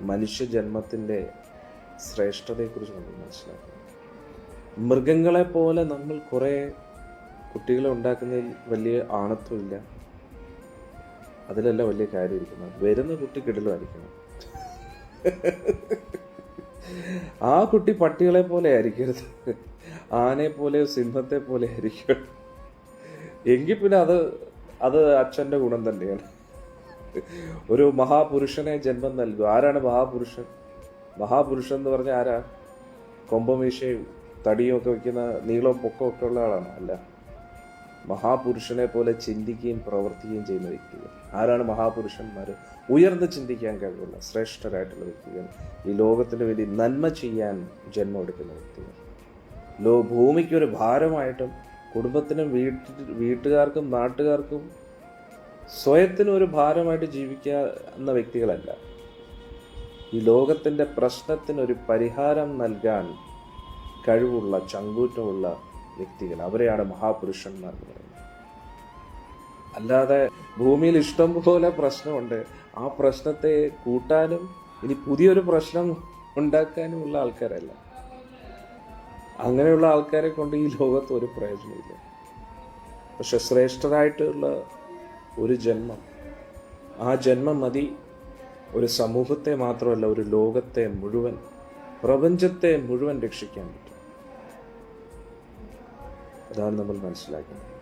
മനുഷ്യജന്മത്തിന്റെ ശ്രേഷ്ഠതയെക്കുറിച്ച് നമ്മൾ മനസ്സിലാക്കണം. മൃഗങ്ങളെ പോലെ നമ്മൾ കുറേ കുട്ടികളെ ഉണ്ടാക്കുന്നതിൽ വലിയ ആണത്വമില്ല. അതിലല്ല വലിയ കാര്യം ഇരിക്കുന്നത് വരുന്ന കുട്ടി കിടലുമായിരിക്കണം. ആ കുട്ടി പട്ടികളെ പോലെ ആയിരിക്കരുത്. ആനയെ പോലെ സിംഹത്തെ പോലെ ആയിരിക്കണം. എങ്കിൽ പിന്നെ അത് അത് അച്ഛന്റെ ഗുണം തന്നെയാണ്. ഒരു മഹാപുരുഷനെ ജന്മം നൽകും ആരാണ് മഹാപുരുഷൻ? മഹാപുരുഷൻ എന്ന് പറഞ്ഞാൽ ആരാ? കൊമ്പമീശയും തടിയും ഒക്കെ വയ്ക്കുന്ന നീളവും പൊക്കവും ഒക്കെ ഉള്ള ആളാണ്. അല്ല. മഹാപുരുഷനെ പോലെ ചിന്തിക്കുകയും പ്രവർത്തിക്കുകയും ചെയ്യുന്ന വ്യക്തികൾ. ആരാണ് മഹാപുരുഷന്മാർ ഉയർന്ന് ചിന്തിക്കാൻ കഴിവുള്ള ശ്രേഷ്ഠരായിട്ടുള്ള വ്യക്തികൾ. ഈ ലോകത്തിന് വേണ്ടി നന്മ ചെയ്യാൻ ജന്മമെടുക്കുന്ന വ്യക്തികൾ. ലോ ഭൂമിക്ക് ഒരു ഭാരമായിട്ടും കുടുംബത്തിനും വീട്ടിൽ വീട്ടുകാർക്കും നാട്ടുകാർക്കും സ്വയത്തിനും ഒരു ഭാരമായിട്ട് ജീവിക്കുന്ന വ്യക്തികളല്ല. ഈ ലോകത്തിന്റെ പ്രശ്നത്തിനൊരു പരിഹാരം നൽകാൻ കഴിവുള്ള ചങ്കൂറ്റമുള്ള വ്യക്തികൾ അവരെയാണ് മഹാപുരുഷന്മാർ എന്ന് പറയുന്നത്. അല്ലാതെ ഭൂമിയിൽ ഇഷ്ടം പോലെ പ്രശ്നമുണ്ട്. ആ പ്രശ്നത്തെ കൂട്ടാനും ഇനി പുതിയൊരു പ്രശ്നം ഉണ്ടാക്കാനുമുള്ള ആൾക്കാരല്ല. അങ്ങനെയുള്ള ആൾക്കാരെ കൊണ്ട് ഈ ലോകത്ത് ഒരു പ്രയോജനമില്ല പക്ഷെ ശ്രേഷ്ഠരായിട്ടുള്ള ഒരു ജന്മം. ആ ജന്മം മതി ഒരു സമൂഹത്തെ മാത്രമല്ല ഒരു ലോകത്തെ മുഴുവൻ പ്രപഞ്ചത്തെ മുഴുവൻ രക്ഷിക്കാൻ പറ്റും. അതാണ് നമ്മൾ മനസ്സിലാക്കുന്നത്.